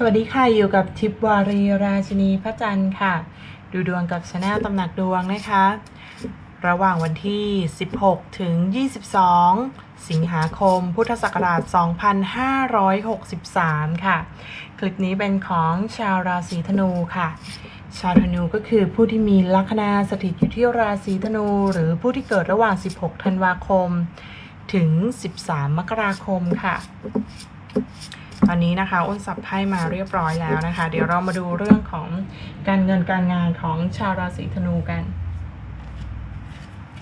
สวัสดีค่ะ อยู่กับทิพวารีราชินีพระจันทร์ค่ะ ดูดวงกับชาแนลตำหนักดวงนะคะ ระหว่างวันที่ 16 ถึง 22 สิงหาคม พุทธศักราช 2563 ค่ะ คลิปนี้เป็นของชาวราศีธนูค่ะ ชาวธนูก็คือผู้ที่มีลัคนาสถิตอยู่ที่ราศีธนู หรือผู้ที่เกิดระหว่าง 16 ธันวาคม ถึง 13 มกราคมค่ะ ตอนนี้นะคะอ้นสับไพ่มาเรียบร้อยแล้วนะคะ เดี๋ยวเรามาดูเรื่องของการเงินการงานของชาวราศีธนูกัน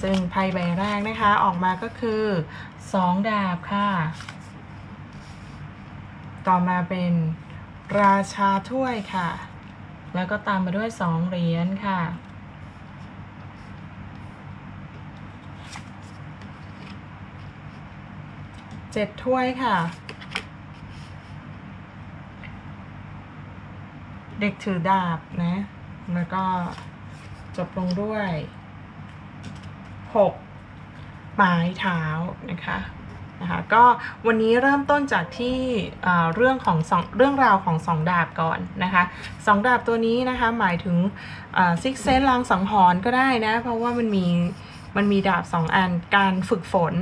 ซึ่งไพ่ใบแรกนะคะออกมาก็คือสองดาบค่ะ ต่อมาเป็นราชาถ้วยค่ะ แล้วก็ตามมาด้วยสองเหรียญค่ะเจ็ดถ้วยค่ะ เด็กถือดาบนะ แล้วก็จบลงด้วยหกไม้เท้านะคะนะคะก็วันนี้เริ่มต้นจากที่เอ่อเรื่องของสองเรื่องราวของสองดาบก่อนนะคะสองดาบตัวนี้นะคะหมายถึงซิกเซนลางสังหรณ์ก็ได้นะ เพราะว่ามันมีมันมีดาบสองอันการฝึกฝน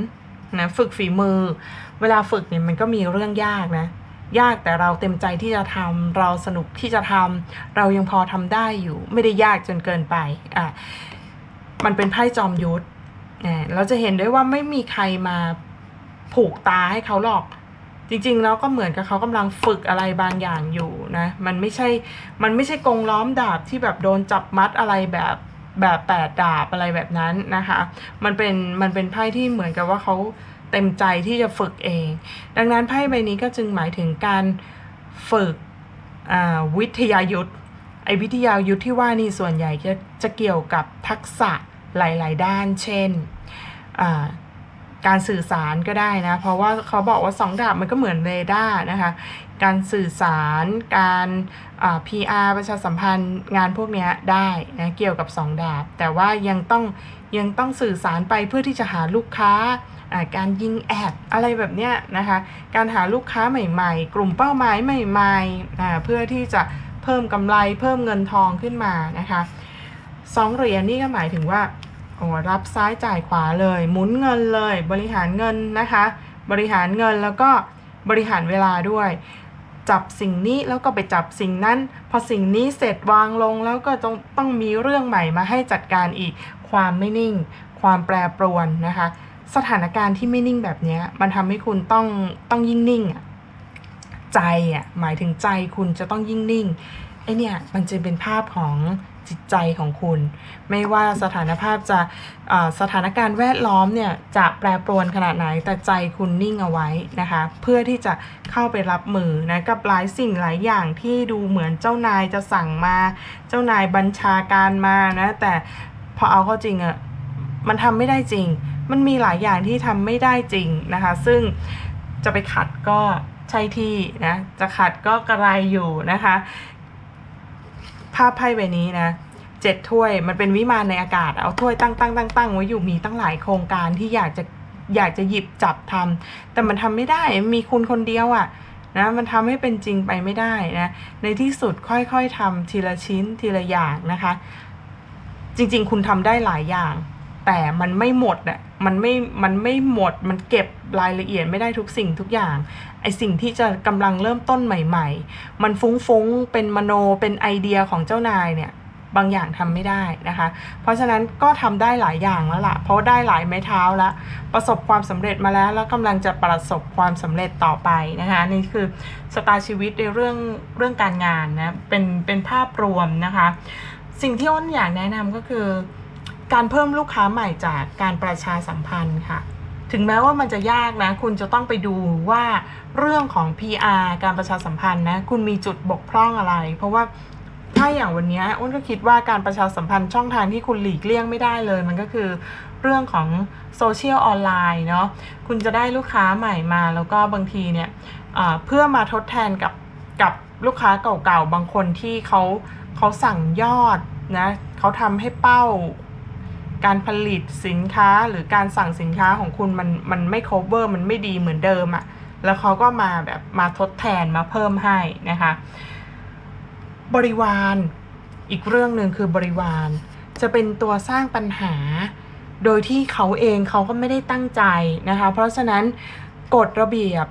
นะฝึกฝีมือ เวลาฝึกเนี่ยมันก็มีเรื่องยากนะ ยากแต่เราเต็มใจที่จะทำเราสนุกที่จะทำเรายังพอทำได้อยู่ ไม่ได้ยากจนเกินไปอะมันเป็นไพ่จอมยุทธเนี่ยเราจะเห็นได้ว่าไม่มีใครมาผูกตาให้เขาหรอก จริงๆ แล้วก็เหมือนกับเขากำลังฝึกอะไรบางอย่างอยู่นะ มันไม่ใช่ มันไม่ใช่กงล้อมดาบที่แบบโดนจับมัดอะไรแบบแบบแปดดาบอะไรแบบนั้นนะคะ มันเป็น มันเป็นไพ่ที่เหมือนกับว่าเขา เต็มใจที่จะฝึกเอง ดังนั้นไพ่ใบนี้ก็จึงหมายถึงการฝึกวิทยายุทธไอวิทยายุทธที่ว่านี่ส่วนใหญ่จะจะเกี่ยวกับทักษะหลาย ๆ ด้าน เช่น การสื่อสารก็ได้นะ เพราะว่าเขาบอกว่าสองดาบมันก็เหมือนเรดาร์นะคะ การสื่อสาร การอ่า PR ประชาสัมพันธ์งานพวกนี้ได้นะเกี่ยวกับสองดาบ แต่ว่ายังต้องยังต้องสื่อสารไปเพื่อที่จะหาลูกค้าการยิงแอดอะไรแบบเนี้ยนะคะ การหาลูกค้าใหม่ๆ กลุ่มเป้าหมายใหม่ๆเพื่อที่จะเพิ่มกำไรเพิ่มเงินทองขึ้นมานะคะสองเหรียญนี่ก็หมายถึงว่า โอ้รับซ้ายจ่ายขวาเลย หมุนเงินเลย บริหารเงินนะคะ บริหารเงินแล้วก็บริหารเวลาด้วย จับสิ่งนี้แล้วก็ไปจับสิ่งนั้น พอสิ่งนี้เสร็จวางลงแล้วก็ต้องต้องมีเรื่องใหม่มาให้จัดการอีก ความไม่นิ่ง ความแปรปรวนนะคะ สถานการณ์ที่ไม่นิ่งแบบนี้มันทำให้คุณต้องต้องยิ่งนิ่งอะใจอะหมายถึงใจคุณจะต้องยิ่งนิ่งไอเนี่ยมันจะเป็นภาพของ จิตใจของคุณ ไม่ว่าสถานภาพจะสถานการณ์แวดล้อมเนี่ยจะแปรปรวนขนาดไหนแต่ใจคุณนิ่งเอาไว้นะคะ เพื่อที่จะเข้าไปรับมือนะกับหลายสิ่งหลายอย่างที่ดูเหมือนเจ้านายจะสั่งมา เจ้านายบัญชาการมานะแต่พอเอาเข้าจริงอะมันทำไม่ได้จริง มันมีหลายอย่างที่ทำไม่ได้จริงนะคะ ซึ่งจะไปขัดก็ใช่ที่นะ จะขัดก็กระไรอยู่นะคะ ภาพไพ่ใบนี้นะเจ็ดถ้วยมันเป็นวิมานในอากาศ เอาถ้วยตั้งตั้งตั้งตั้งไว้อยู่มีตั้งหลายโครงการที่อยากจะอยากจะหยิบจับทำแต่มันทำไม่ได้มีคุณคนเดียวอะ่ะนะมันทำให้เป็นจริงไปไม่ได้นะในที่สุดค่อยๆทำทีละชิ้นทีละอย่างนะคะ จริงๆ คุณทำได้หลายอย่าง แต่มันไม่หมดอะมันไม่ มันไม่หมด มันเก็บรายละเอียดไม่ได้ทุกสิ่งทุกอย่าง ไอสิ่งที่จะกำลังเริ่มต้นใหม่ ๆ มันฟุ้งๆ เป็นมโน เป็นไอเดียของเจ้านายเนี่ย บางอย่างทำไม่ได้นะคะ เพราะฉะนั้นก็ทำได้หลายอย่างแล้วล่ะ เพราะได้หลายไม้เท้าแล้วประสบความสำเร็จมาแล้ว แล้วกำลังจะประสบความสำเร็จต่อไปนะคะ นี่คือสตาร์ชีวิตในเรื่อง เรื่องการงานนะ เป็น เป็นภาพรวมนะคะ สิ่งที่อ้นอยากแนะนำก็คือ การเพิ่มลูกค้าใหม่จากการประชาสัมพันธ์ค่ะ ถึงแม้ว่ามันจะยากนะ คุณจะต้องไปดูว่าเรื่องของ PR การประชาสัมพันธ์นะ คุณมีจุดบกพร่องอะไร เพราะว่าถ้าอย่างวันนี้อ้นก็คิดว่าการประชาสัมพันธ์ช่องทางที่คุณหลีกเลี่ยงไม่ได้เลย มันก็คือเรื่องของโซเชียลออนไลน์เนาะคุณจะได้ลูกค้าใหม่มา แล้วก็บางทีเนี่ยเอ่อเพื่อมาทดแทนกับกับลูกค้าเก่าๆ บางคนที่เขาเขาสั่งยอดนะเขาทำให้เป้า การผลิตสินค้าหรือการสั่งสินค้าของคุณมันมันไม่ cover มันไม่ดีเหมือนเดิมอะ่ะ แล้วเขาก็มาแบบมาทดแทนมาเพิ่มให้นะคะ บริวารอีกเรื่องหนึ่งคือบริวาร จะเป็นตัวสร้างปัญหา โดยที่เขาเองเขาก็ไม่ได้ตั้งใจนะคะ เพราะฉะนั้นกฎระเบียบ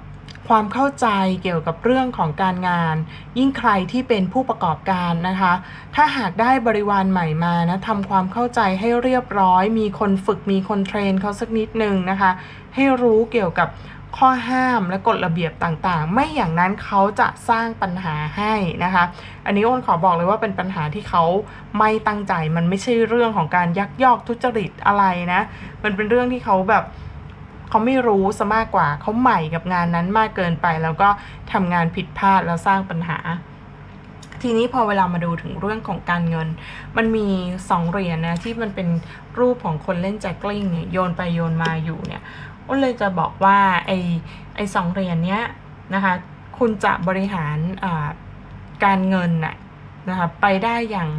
ความเข้าใจเกี่ยวกับเรื่องของการงาน ยิ่งใครที่เป็นผู้ประกอบการนะคะ ถ้าหากได้บริวารใหม่มานะทำความเข้าใจให้เรียบร้อย มีคนฝึกมีคนเทรนเขาสักนิดหนึ่งนะคะ ให้รู้เกี่ยวกับข้อห้ามและกฎระเบียบต่างๆ ไม่อย่างนั้นเขาจะสร้างปัญหาให้นะคะ อันนี้อ้นขอบอกเลยว่าเป็นปัญหาที่เขาไม่ตั้งใจ มันไม่ใช่เรื่องของการยักยอกทุจริตอะไรนะ มันเป็นเรื่องที่เขาแบบ เขาไม่รู้ซะมากกว่า เขาใหม่กับงานนั้นมากเกินไป แล้วก็ทำงานผิดพลาดแล้วสร้างปัญหา ทีนี้พอเวลามาดูถึงเรื่องของการเงิน มันมีสองเหรียญนะที่มันเป็นรูปของคนเล่นแจ็คกลิ้งเนี่ยโยนไปโยนมาอยู่เนี่ยอ้นเลยจะบอกว่าไอ้ไอ้สองเหรียญเนี้ยนะคะคุณจะบริหารการเงินน่ะนะคะไปได้อย่าง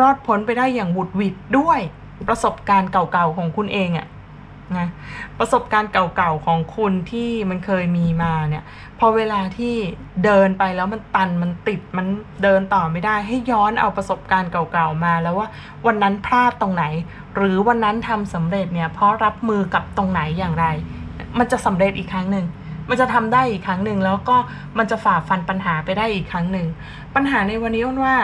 รอดพ้นไปได้อย่างหวุดหวิดด้วยประสบการณ์เก่าๆของคุณเองอะ นะประสบการณ์เก่าๆของคุณที่มันเคยมีมาเนี่ยพอเวลาที่เดินไปแล้วมันตันมันติดมันเดินต่อไม่ได้ให้ย้อนเอาประสบการณ์เก่าๆมาแล้วว่าวันนั้นพลาดตรงไหน หรือวันนั้นทำสำเร็จเนี่ยเพราะรับมือกับตรงไหนอย่างไร มันจะสำเร็จอีกครั้งหนึ่งมันจะทำได้อีกครั้งหนึ่งแล้วก็มันจะฝ่าฟันปัญหาไปได้อีกครั้งหนึ่งปัญหาในวันนี้อ้นว่า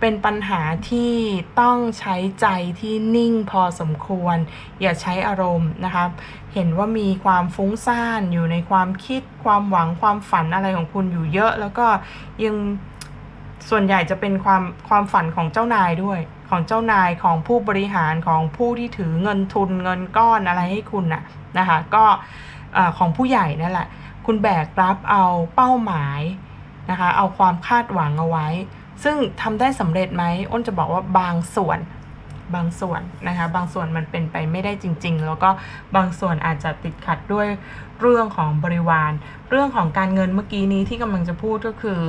เป็นปัญหาที่ต้องใช้ใจที่นิ่งพอสมควร อย่าใช้อารมณ์นะคะเห็นว่ามีความฟุ้งซ่านอยู่ในความคิดความหวังความฝันอะไรของคุณอยู่เยอะ แล้วก็ยังส่วนใหญ่จะเป็นความความฝันของเจ้านายด้วย ของเจ้านายของผู้บริหารของผู้ที่ถือเงินทุนเงินก้อนอะไรให้คุณน่ะนะคะก็ของผู้ใหญ่นั่นแหละ คุณแบกรับเอาเป้าหมายนะคะเอาความคาดหวังเอาไว้ ซึ่งทำได้สำเร็จไหมอ้นจะบอกว่าบางส่วนบางส่วนนะคะ บางส่วนมันเป็นไปไม่ได้จริง ๆ แล้วก็บางส่วนอาจจะติดขัดด้วยเรื่องของบริวาร เรื่องของการเงินเมื่อกี้นี้ที่กำลังจะพูดก็คือ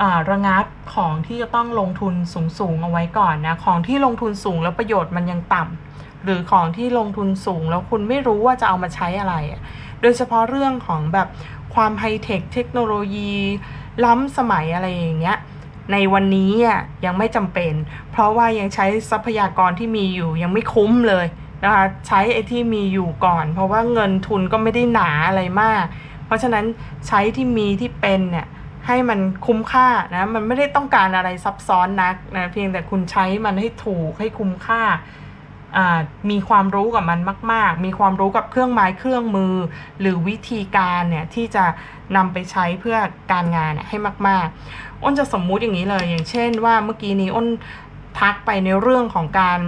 อระงับของที่จะต้องลงทุนสูงๆเอาไว้ก่อนนะ ของที่ลงทุนสูงแล้วประโยชน์มันยังต่ำหรือของที่ลงทุนสูงแล้วคุณไม่รู้ว่าจะเอามาใช้อะไร โดยเฉพาะเรื่องของแบบความไฮเทคเทคโนโลยี ล้ำสมัยอะไรอย่างเงี้ย ในวันนี้อะยังไม่จำเป็น เพราะว่ายังใช้ทรัพยากรที่มีอยู่ยังไม่คุ้มเลยนะคะใช้ไอ้ที่มีอยู่ก่อน เพราะว่าเงินทุนก็ไม่ได้หนาอะไรมาก เพราะฉะนั้นใช้ที่มีที่เป็นเนี่ยให้มันคุ้มค่านะมันไม่ได้ต้องการอะไรซับซ้อนนักนะเพียงแต่คุณใช้มันให้ถูกให้คุ้มค่าอ่า มีความรู้กับมันมาก ๆ มีความรู้กับเครื่องไม้เครื่องมือ หรือวิธีการเนี่ยที่จะนำไปใช้เพื่อการงานให้มาก ๆ อ้นจะสมมุติอย่างนี้เลย อย่างเช่นว่าเมื่อกี้นี้อ้นทักไปในเรื่องของการ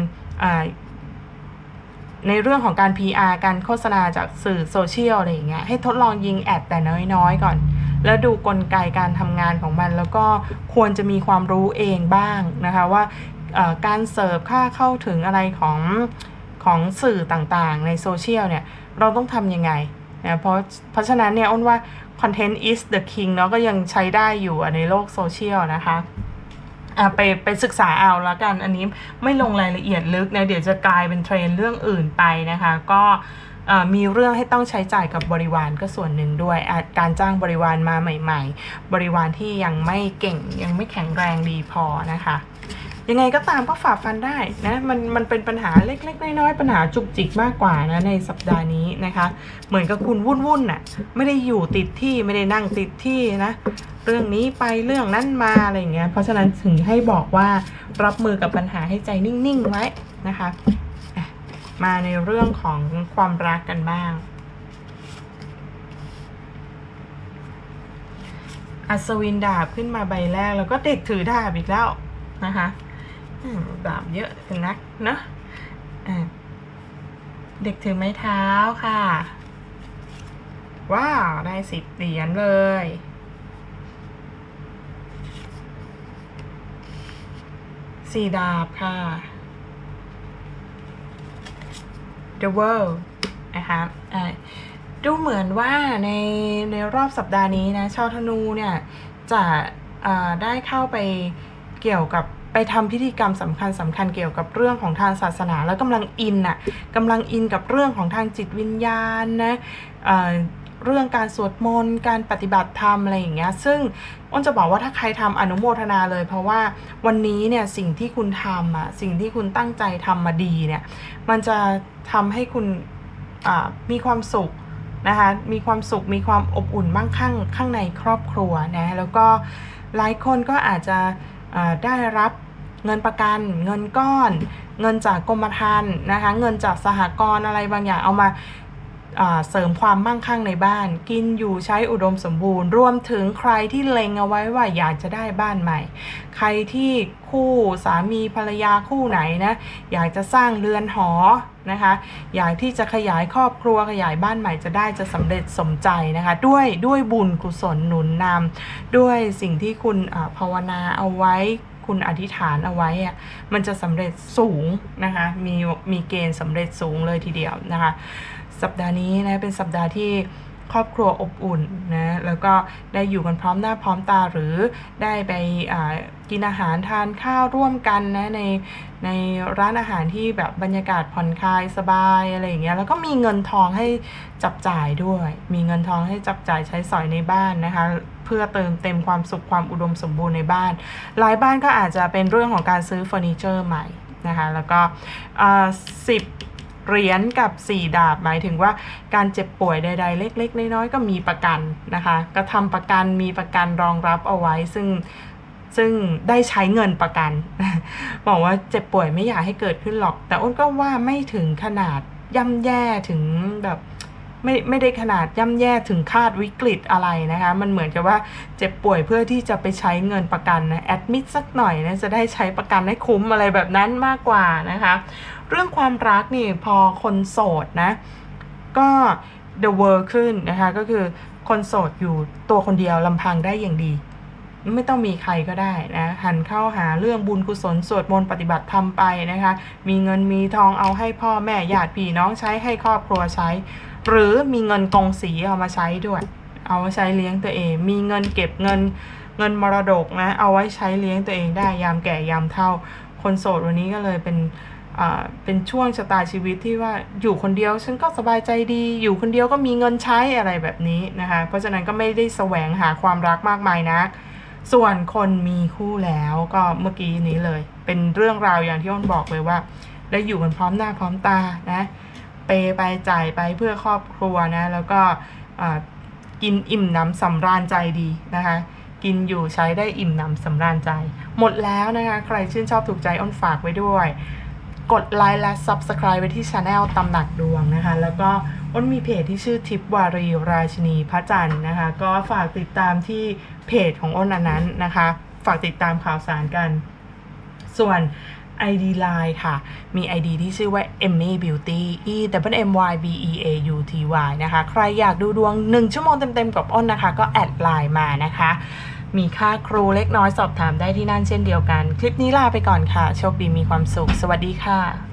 ในเรื่องของการ PR การโฆษณาจากสื่อโซเชียลอะไรอย่างเงี้ยให้ทดลองยิงแอดแต่น้อยๆ ก่อน แล้วดูกลไกการทำงานของมัน แล้วก็ควรจะมีความรู้เองบ้างนะคะว่า การเสิร์ฟค่าเข้าถึงอะไรของของสื่อต่างๆ ในโซเชียลเนี่ย เราต้องทำยังไงนะเพราะเพราะฉะนั้นเนี่ยอ้นว่า content is the king เนาะก็ยังใช้ได้อยู่ในโลกโซเชียลนะคะอะไปไปศึกษาเอาแล้วกัน อันนี้ไม่ลงรายละเอียดลึกนะเดี๋ยวจะกลายเป็นเทรนเรื่องอื่นไปนะคะ ก็มีเรื่องให้ต้องใช้จ่ายกับบริวารก็ส่วนหนึ่งด้วย การจ้างบริวารมาใหม่ ๆ บริวารที่ยังไม่เก่งยังไม่แข็งแรงดีพอนะคะ ยังไงก็ตามก็ฝ่าฟันได้นะมันมันเป็นปัญหาเล็ก ๆ น้อยๆปัญหาจุกจิกมากกว่านะในสัปดาห์นี้นะคะ เหมือนกับคุณวุ่นวุ่นน่ะไม่ได้อยู่ติดที่ไม่ได้นั่งติดที่นะเรื่องนี้ไปเรื่องนั้นมาอะไรอย่างเงี้ยเพราะฉะนั้นถึงให้บอกว่ารับมือกับปัญหาให้ใจนิ่งๆไว้นะคะมาในเรื่องของความรักกันบ้าง อัศวินดาบขึ้นมาใบแรกแล้วก็เด็กถือดาบอีกแล้วนะคะ ดาบเยอะกันนักเนอะเด็กถือไม้เท้าค่ะ ว้าว ได้สิบเหรียญเลย สี่ดาบค่ะ The World นะคะอะดูเหมือนว่าในในรอบสัปดาห์นี้นะ ชาวธนูเนี่ย จะได้เข้าไปเกี่ยวกับ ไปทำพิธีกรรมสำคัญสำคัญเกี่ยวกับเรื่องของทางศาสนา แล้วกำลังอินน่ะกำลังอินกับเรื่องของทางจิตวิญญาณนะเรื่องการสวดมนต์การปฏิบัติธรรมอะไรอย่างเงี้ย ซึ่งอ้นจะบอกว่าถ้าใครทำอนุโมทนาเลย เพราะว่าวันนี้เนี่ยสิ่งที่คุณทำอะสิ่งที่คุณตั้งใจทำมาดีเนี่ยมันจะทำให้คุณมีความสุขนะคะมีความสุขมีความอบอุ่นมั่งคั่งข้างในครอบครัวนะแล้วก็หลายคนก็อาจจะ ได้รับเงินประกัน เงินก้อน เงินจากกรมธรรม์นะคะ เงินจากสหกรณ์อะไรบางอย่างเอามา เสริมความมั่งคั่งในบ้าน กินอยู่ใช้อุดมสมบูรณ์ รวมถึงใครที่เล็งเอาไว้ว่าอยากจะได้บ้านใหม่ ใครที่คู่สามีภรรยาคู่ไหนนะอยากจะสร้างเรือนหอนะคะอยากที่จะขยายครอบครัวขยายบ้านใหม่จะได้จะสำเร็จสมใจนะคะด้วยด้วยบุญกุศลหนุนนำด้วยสิ่งที่คุณภาวนาเอาไว้ คุณอธิษฐานเอาไว้อะมันจะสำเร็จสูงนะคะมีมีเกณฑ์สำเร็จสูงเลยทีเดียวนะคะ สัปดาห์นี้นะเป็นสัปดาห์ที่ครอบครัวอบอุ่นนะแล้วก็ได้อยู่กันพร้อมหน้าพร้อมตาหรือได้ไปกินอาหารทานข้าวร่วมกันนะในในร้านอาหารที่แบบบรรยากาศผ่อนคลายสบายอะไรอย่างเงี้ยแล้วก็มีเงินทองให้จับจ่ายด้วย มีเงินทองให้จับจ่ายใช้สอยในบ้านนะคะ พื่อเติมเต็มความสุขความอุดมสมบูรณ์ในบ้าน หลายบ้านก็อาจจะเป็นเรื่องของการซื้อเฟอร์นิเจอร์ใหม่นะคะแล้วก็สิบเหรียญกับ 4 ดาบหมายถึงว่าการเจ็บป่วยใด ๆ เล็ก ๆ น้อยๆก็มีประกันนะคะก็ทำประกันมีประกันรองรับเอาไว้ ซึ่งซึ่งได้ใช้เงินประกันบอกว่าเจ็บป่วยไม่อยากให้เกิดขึ้นหรอก แต่อ้นก็ว่าไม่ถึงขนาดย่ำแย่ถึงแบบ ไม่ไม่ได้ขนาดย่ำแย่ถึงคาดวิกฤตอะไรนะคะ มันเหมือนกับว่าเจ็บป่วยเพื่อที่จะไปใช้เงินประกันนะแอดมิดสักหน่อยนะจะได้ใช้ประกันให้คุ้มอะไรแบบนั้นมากกว่านะคะ เรื่องความรักนี่พอคนโสดนะก็ the world ขึ้นนะคะ ก็คือคนโสดอยู่ตัวคนเดียวลำพังได้อย่างดี ไม่ต้องมีใครก็ได้นะหันเข้าหาเรื่องบุญกุศลสวดมนต์ปฏิบัติธรรมไปนะคะ มีเงินมีทองเอาให้พ่อแม่ญาติพี่น้องใช้ให้ครอบครัวใช้ หรือมีเงินกองสีเอามาใช้ด้วย เอาไว้ใช้เลี้ยงตัวเอง มีเงินเก็บเงินเงินมรดกนะ เอาไว้ใช้เลี้ยงตัวเองได้ยามแก่ยามเฒ่า คนโสดวันนี้ก็เลยเป็นเป็นช่วงชะตาชีวิตที่ว่าอยู่คนเดียวฉันก็สบายใจดี อยู่คนเดียวก็มีเงินใช้อะไรแบบนี้นะคะ เพราะฉะนั้นก็ไม่ได้แสวงหาความรักมากมายนะ ส่วนคนมีคู่แล้วก็เมื่อกี้นี้เลย เป็นเรื่องราวอย่างที่อ้นบอกเลยว่า ได้อยู่กันพร้อมหน้าพร้อมตานะเปไปจ่ายไปเพื่อครอบครัวนะ แล้วก็กินอิ่มหนำสำราญใจดีนะคะกินอยู่ใช้ได้อิ่มหนำสำราญใจ หมดแล้วนะคะ ใครชื่นชอบถูกใจอ้นฝากไว้ด้วย กดไลค์และ Subscribe ไว้ที่ช anel ตำหนักดวงนะคะ แล้วก็ อ้นมีเพจที่ชื่อทิพวารีราชินีพระจันทร์นะคะ ก็ฝากติดตามที่เพจของอ้นอันนั้นนะคะ ฝากติดตามข่าวสารกัน ส่วน ID Line ค่ะ มี ID ที่ชื่อว่า Emmy Beauty E W M Y B E A U T Y นะคะ ใครอยากดูดวง 1 ชั่วโมงเต็มๆกับอ้นนะคะ ก็แอดไลน์มานะคะ มีค่าครูเล็กน้อยสอบถามได้ที่นั่นเช่นเดียวกัน คลิปนี้ลาไปก่อนค่ะ โชคดีมีความสุข สวัสดีค่ะ